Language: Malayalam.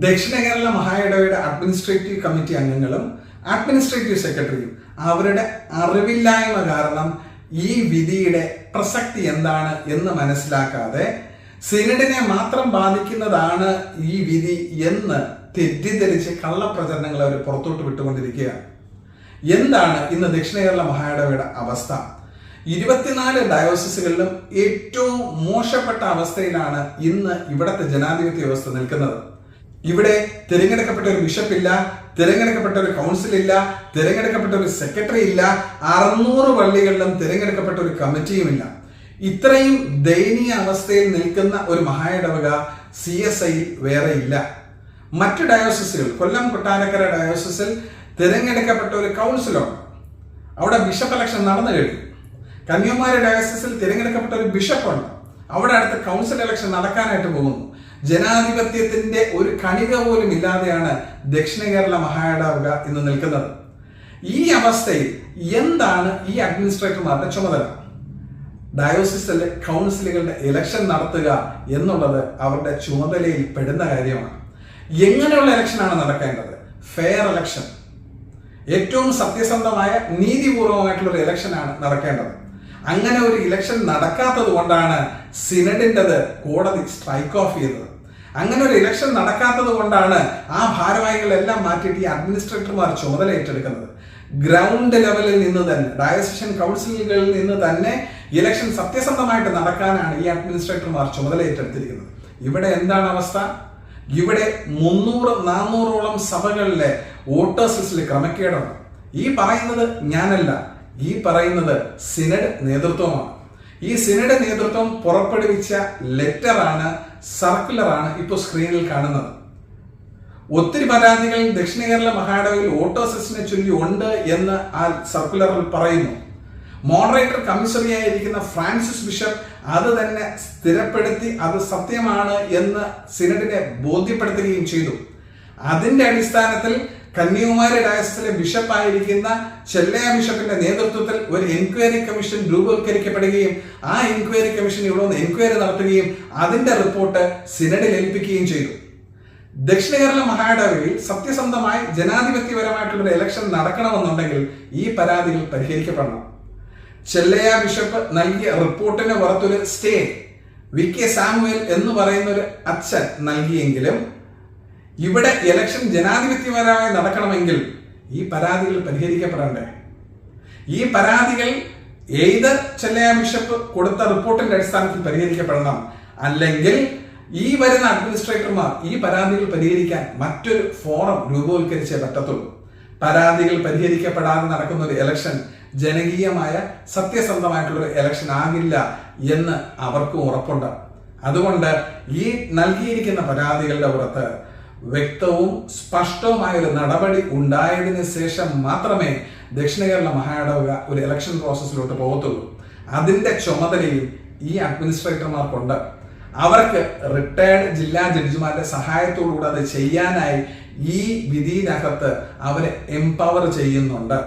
ദക്ഷിണ കേരള മഹായിടവയുടെ അഡ്മിനിസ്ട്രേറ്റീവ് കമ്മിറ്റി അംഗങ്ങളും അഡ്മിനിസ്ട്രേറ്റീവ് സെക്രട്ടറിയും അവരുടെ അറിവില്ലായ്മ കാരണം ഈ വിധിയുടെ പ്രസക്തി എന്താണ് എന്ന് മനസ്സിലാക്കാതെ സിനഡിനെ മാത്രം ബാധിക്കുന്നതാണ് ഈ വിധി എന്ന് തെറ്റിദ്ധരിച്ച് കള്ളപ്രചരണങ്ങൾ അവർ പുറത്തോട്ട് വിട്ടുകൊണ്ടിരിക്കുകയാണ്. എന്താണ് ഇന്ന് ദക്ഷിണ കേരള മഹായിടവയുടെ അവസ്ഥ? ഇരുപത്തിനാല് ഡയോസിസുകളിലും ഏറ്റവും മോശപ്പെട്ട അവസ്ഥയിലാണ് ഇന്ന് ഇവിടുത്തെ ജനാധിപത്യ വ്യവസ്ഥ നിൽക്കുന്നത്. ഇവിടെ തിരഞ്ഞെടുക്കപ്പെട്ട ഒരു ബിഷപ്പ് ഇല്ല തിരഞ്ഞെടുക്കപ്പെട്ട ഒരു കൗൺസിൽ ഇല്ല തിരഞ്ഞെടുക്കപ്പെട്ട ഒരു സെക്രട്ടറി ഇല്ല അറുന്നൂറ് പള്ളികളിലും തിരഞ്ഞെടുക്കപ്പെട്ട ഒരു കമ്മിറ്റിയും ഇല്ല. ഇത്രയും ദയനീയ അവസ്ഥയിൽ നിൽക്കുന്ന ഒരു മഹായിടവക സി എസ് ഐ വേറെ ഇല്ല. മറ്റു ഡയോസിസുകൾ കൊല്ലം കൊട്ടാരക്കര ഡയോസിസിൽ തിരഞ്ഞെടുക്കപ്പെട്ട ഒരു കൗൺസിലുണ്ട് അവിടെ ബിഷപ്പ് ഇലക്ഷൻ നടന്നു കഴിഞ്ഞു. കന്യാകുമാരി ഡയോസിസിൽ തിരഞ്ഞെടുക്കപ്പെട്ട ഒരു ബിഷപ്പുണ്ട്. അവിടെ അടുത്ത കൗൺസിൽ ഇലക്ഷൻ നടക്കാനായിട്ട് പോകുന്നു. ജനാധിപത്യത്തിന്റെ ഒരു കണിക പോലും ഇല്ലാതെയാണ് ദക്ഷിണ കേരള മഹായടാവുക ഇന്ന് നിൽക്കുന്നത്. ഈ അവസ്ഥയിൽ എന്താണ് ഈ അഡ്മിനിസ്ട്രേറ്റർമാരുടെ ചുമതല? ഡയോസിസിലെ കൗൺസിലുകളുടെ ഇലക്ഷൻ നടത്തുക എന്നുള്ളത് അവരുടെ ചുമതലയിൽ പെടുന്ന കാര്യമാണ്. എങ്ങനെയുള്ള ഇലക്ഷനാണ് നടക്കേണ്ടത്? ഫെയർ ഇലക്ഷൻ ഏറ്റവും സത്യസന്ധമായ നീതിപൂർവമായിട്ടുള്ള ഒരു ഇലക്ഷനാണ് നടക്കേണ്ടത്. അങ്ങനെ ഒരു ഇലക്ഷൻ നടക്കാത്തത് കൊണ്ടാണ് സിനഡിന്റെത് കോടതി സ്ട്രൈക്ക് ഓഫ് ചെയ്തത്. അങ്ങനെ ഒരു ഇലക്ഷൻ നടക്കാത്തത് കൊണ്ടാണ് ആ ഭാരവാഹികളെല്ലാം മാറ്റിയിട്ട് ഈ അഡ്മിനിസ്ട്രേറ്റർമാർ ചുമതല ഏറ്റെടുക്കുന്നത്. ഗ്രൗണ്ട് ലെവലിൽ നിന്ന് തന്നെ ഡയസിഷൻ കൗൺസിലുകളിൽ നിന്ന് തന്നെ ഇലക്ഷൻ സത്യസന്ധമായിട്ട് നടക്കാനാണ് ഈ അഡ്മിനിസ്ട്രേറ്റർമാർ ചുമതല ഏറ്റെടുത്തിരിക്കുന്നത്. ഇവിടെ എന്താണ് അവസ്ഥ? ഇവിടെ മുന്നൂറ് നാനൂറോളം സഭകളിലെ വോട്ടേഴ്സ് ലിസ്റ്റിൽ ക്രമക്കേടുണ്ട് ഈ പറയുന്നത് ഞാനല്ല. ഈ പറയുന്നത് സിനഡ് നേതൃത്വമാണ്. ഈ സിനഡ് നേതൃത്വം പുറപ്പെടുവിച്ച ലെറ്ററാണ് സർക്കുലറാണ് ഇപ്പോൾ സ്ക്രീനിൽ കാണുന്നത്. ഒത്തിരി പരാതികൾ ദക്ഷിണ കേരള മഹാടവയിൽ സെസിനെ ചൊല്ലി ഉണ്ട് എന്ന് ആ സർക്കുലറിൽ പറയുന്നു. മോഡറേറ്റർ കമ്മീഷണറിയായിരിക്കുന്ന ഫ്രാൻസിസ് ബിഷപ്പ് അത് തന്നെ സ്ഥിരപ്പെടുത്തി അത് സത്യമാണ് എന്ന് സിനഡിനെ ബോധ്യപ്പെടുത്തുകയും ചെയ്തു. അതിന്റെ അടിസ്ഥാനത്തിൽ കന്യാകുമാരി ഡയസിലെ ബിഷപ്പായിരിക്കുന്ന ചെല്ലയ ബിഷപ്പിന്റെ നേതൃത്വത്തിൽ ഒരു എൻക്വയറി കമ്മീഷൻ രൂപവത്കരിക്കപ്പെടുകയും ആ എൻക്വയറി കമ്മീഷൻ ഇവിടെ ഒന്ന് എൻക്വയറി നടത്തുകയും അതിന്റെ റിപ്പോർട്ട് സിനഡിൽ ഏൽപ്പിക്കുകയും ചെയ്തു. ദക്ഷിണ കേരള മഹാഡവയിൽ സത്യസന്ധമായി ജനാധിപത്യപരമായിട്ടുള്ള ഇലക്ഷൻ നടക്കണമെന്നുണ്ടെങ്കിൽ ഈ പരാതികൾ പരിഹരിക്കപ്പെടണം. ചെല്ലയ ബിഷപ്പ് നൽകിയ റിപ്പോർട്ടിന് പുറത്തൊരു സ്റ്റേ വി കെ സാമുവേൽ എന്ന് പറയുന്ന ഒരു അച്ഛൻ നൽകിയെങ്കിലും ഇവിടെ ഇലക്ഷൻ ജനാധിപത്യപരമായി നടക്കണമെങ്കിൽ ഈ പരാതികൾ പരിഹരിക്കപ്പെടണ്ടേ? ഈ പരാതികൾ ഏത് ചെല്ലയ ബിഷപ്പ് കൊടുത്ത റിപ്പോർട്ടിന്റെ അടിസ്ഥാനത്തിൽ പരിഹരിക്കപ്പെടണം? അല്ലെങ്കിൽ ഈ വരുന്ന അഡ്മിനിസ്ട്രേറ്റർമാർ ഈ പരാതികൾ പരിഹരിക്കാൻ മറ്റൊരു ഫോറം രൂപവത്കരിച്ചേ പറ്റത്തുള്ളൂ. പരാതികൾ പരിഹരിക്കപ്പെടാതെ നടക്കുന്ന ഒരു ഇലക്ഷൻ ജനകീയമായ സത്യസന്ധമായിട്ടുള്ള ഒരു ഇലക്ഷൻ ആകില്ല എന്ന് അവർക്കും ഉറപ്പുണ്ട്. അതുകൊണ്ട് ഈ നൽകിയിരിക്കുന്ന പരാതികളുടെ പുറത്ത് വ്യക്തവും സ്പഷ്ടവുമായ ഒരു നടപടി ഉണ്ടായതിന് ശേഷം മാത്രമേ ദക്ഷിണ കേരള മഹാടവക ഒരു ഇലക്ഷൻ പ്രോസസ്സിലോട്ട് പോകത്തുള്ളൂ. അതിന്റെ ചുമതലയും ഈ അഡ്മിനിസ്ട്രേറ്റർമാർക്കുണ്ട് അവർക്ക് റിട്ടയർഡ് ജില്ലാ ജഡ്ജിമാരുടെ സഹായത്തോടുകൂടെ അത് ചെയ്യാനായി ഈ വിധിയിനകത്ത് അവരെ എംപവർ ചെയ്യുന്നുണ്ട്.